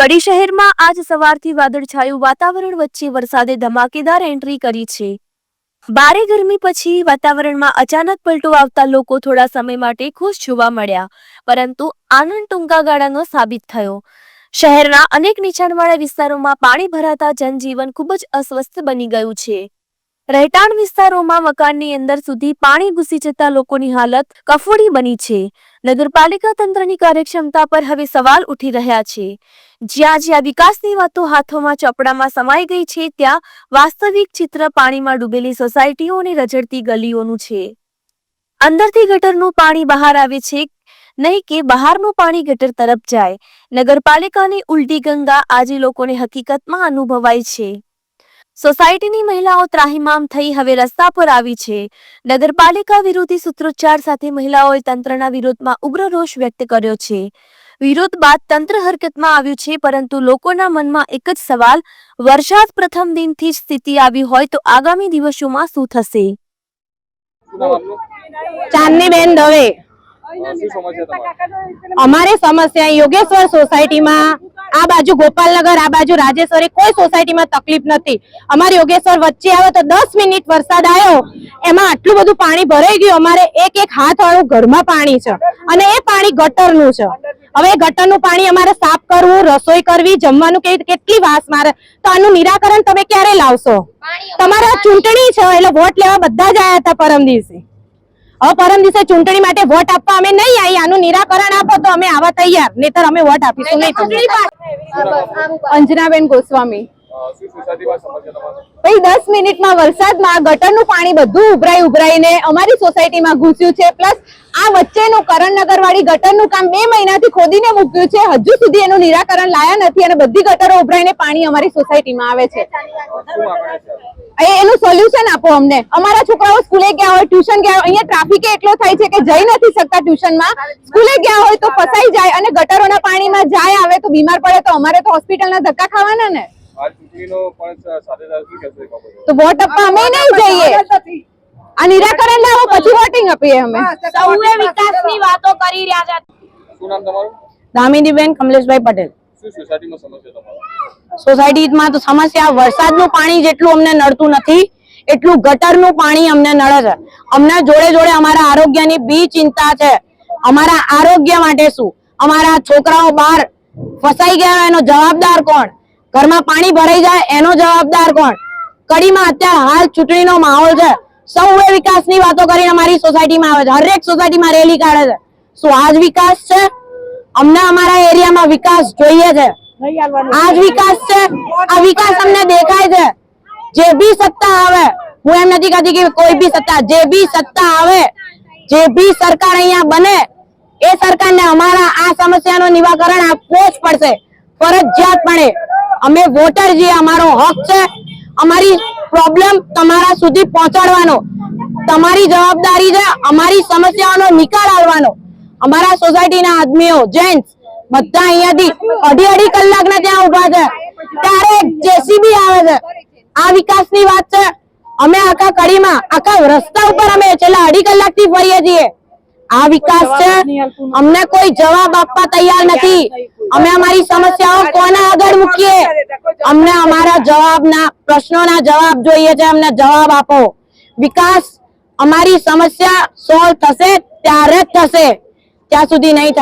કડી શહેરમાં આજ સવારથી વાદળછાયું વાતાવરણ વચ્ચે વરસાદે ધમાકેદાર એન્ટ્રી કરી છે. ભારે ગરમી પછી વાતાવરણમાં અચાનક પલટો આવતા લોકો થોડા સમય માટે ખુશ જોવા મળ્યા, પરંતુ આનંદ ટૂંકા ગાળાનો સાબિત થયો. શહેરના અનેક નીચાણવાળા વિસ્તારોમાં પાણી ભરાતા જનજીવન ખૂબ જ અસ્વસ્થ બની ગયું છે. રહેઠાણ વિસ્તારોમાં મકાનની અંદર સુધી પાણી ઘૂસી જતા લોકોની હાલત કફોડી બની છે. નગરપાલિકા તંત્રની કાર્યક્ષમતા પર હવે સવાલ ઉઠી રહ્યા છે. જ્યાં જ્યાં વિકાસની વાતો હાથોમાં ચોપડામાં સમાઈ ગઈ છે, ત્યાં વાસ્તવિક ચિત્ર પાણીમાં ડૂબેલી સોસાયટીઓ અને રજડતી ગલીઓનું છે. અંદરથી ગટરનું પાણી બહાર આવે છે, નહીં કે બહારનું પાણી ગટર તરફ જાય. નગરપાલિકાની ઉલટી ગંગા આજે લોકોને હકીકતમાં અનુભવાય છે. સોસાયટીની મહિલાઓ ત્રાહિમામ થઈ હવે રસ્તા પર આવી છે. નગરપાલિકા વિરોધી સૂત્રોચ્ચાર સાથે મહિલાઓએ તંત્રના વિરોધમાં ઉગ્ર રોષ વ્યક્ત કર્યો છે. વિરોધ બાદ તંત્ર હરકતમાં આવ્યું છે, પરંતુ લોકોના મનમાં એક જ સવાલ, વરસાદ પ્રથમ દિનથી જ સ્થિતિ આવી હોય તો આગામી દિવસોમાં શું થશે? ચાંદની બેન દવે. અમારી સમસ્યા યોગેશ્વર સોસાયટીમાં આ બાજુ ગોપાલનગર આ બાજુ રાજેશ્વરી કોઈ સોસાયટીમાં તકલીફ નથી. અમારે યોગેશ્વર વચ્ચે આવે તો દસ મિનિટ વરસાદ આવ્યો એમાં આટલું બધું પાણી ભરાઈ ગયું અમારે એક એક હાથ વાળું ઘરમાં પાણી છે. અને એ પાણી ગટરનું છે. હવે એ ગટરનું પાણી અમારે સાફ કરવું રસોઈ કરવી જમવાનું કેવી કેટલી વાસ મારે. તો આનું નિરાકરણ તમે ક્યારે લાવશો? તમારા ચૂંટણી છે એટલે વોટ લેવા બધા જ આવ્યા હતા પરમ દિવસે. હવે પરમ દિવસે ચૂંટણી માટે વોટ આપવા અમે નહીં આવી આનું નિરાકરણ આપો તો અમે આવા તૈયાર. નહીતર અમે વોટ આપીશું નહીં અંજનાબેન ગોસ્વામી. ભાઈ, દસ મિનિટમાં વરસાદમાં ગટરનું પાણી બધું ઉભરાઈ ઉભરાઈને અમારી સોસાયટીમાં ઘૂસ્યું છે. પ્લસ આ વચ્ચેનું કરણનગર વાળી ગટરનું કામ બે મહિનાથી ખોદીને મૂક્યું છે. હજુ સુધી એનું નિરાકરણ લાયા નથી અને બધી ગટરો ઉભરાઈને પાણી અમારી સોસાયટીમાં આવે છે. એનું સોલ્યુશન આપો અમને. અમારા છોકરાઓ સ્કૂલે ગયા હોય ટ્યુશન ગયા હોય અહીંયા ટ્રાફિક એટલો થાય છે કે જઈ નથી શકતા ટ્યુશનમાં સ્કૂલે ગયા હોય તો ફસાઈ જાય અને ગટરોના પાણીમાં જાય આવે તો બીમાર પડે તો અમારે તો હોસ્પિટલના ધક્કા ખાવાના ને? તો વોટ આપવા અમે નહીં જઈએ. આ નિરાકરણ લાવો પછી વોટિંગ આપીએ અમે. સૌએ વિકાસની વાતો કરી રહ્યા છે. શું નામ તમારું? દામિનીબેન કમલેશભાઈ પટેલ. સોસાયટીમાં તો સમસ્યા, વરસાદનું પાણી જેટલું અમને નડતું નથી, એટલું ગટરનું પાણી અમને નડે છે. અમને જોડે જોડે અમારા આરોગ્યની બી ચિંતા છે. અમારા આરોગ્ય માટે શું? અમારા છોકરાઓ બહાર ફસાઈ ગયા એનો જવાબદાર કોણ? ઘરમાં પાણી ભરાઈ જાય એનો જવાબદાર કોણ? કડીમાં અત્યારે હાલ ચૂંટણીનો માહોલ છે. સૌએ વિકાસની વાતો કરીને અમારી સોસાયટીમાં આવે છે. હરેક સોસાયટીમાં રેલી કાઢે છે. શું આજ વિકાસ છે? અમને અમારા એરિયામાં વિકાસ જોઈએ છે. આજ વિકાસ છે. આ વિકાસ અમને દેખાય છે. જે બી સત્તા આવે હું એમ નથી કહેતી કે કોઈ બી સત્તા જે બી સત્તા આવે જે બી સરકાર અહીંયા બને એ સરકારને અમારા આ સમસ્યાનો નિવારણ આપવો જ પડશે. ફરજિયાતપણે. અમે વોટર જે અમારો હક છે. અમારી પ્રોબ્લેમ તમારા સુધી પહોંચાડવાનો. તમારી જવાબદારી છે અમારી સમસ્યાઓનો નિકાલ આવવાનો. અમારા સોસાયટીના આદમીઓ જેન્ટ્સ બધા અહીંયાથી અઢી અઢી કલાકના ત્યાં ઊભા છે. ત્યારે જેસીબી આવે છે. આ વિકાસની વાત છે. અમે આખા કડીમાં, આખા રસ્તા ઉપર અમે છેલ્લા અઢી કલાકથી ફરીએ છીએ. આ વિકાસ છે. અમને કોઈ જવાબ આપવા તૈયાર નથી. અમે અમારી સમસ્યાઓ કોના આગળ મૂકીએ? અમને અમારા જવાબના, પ્રશ્નોના જવાબ જોઈએ છે. અમને જવાબ આપો. વિકાસ અમારી સમસ્યા સોલ્વ થશે, ત્યારે જ થશે. ત્યાં સુધી નહીં થાય.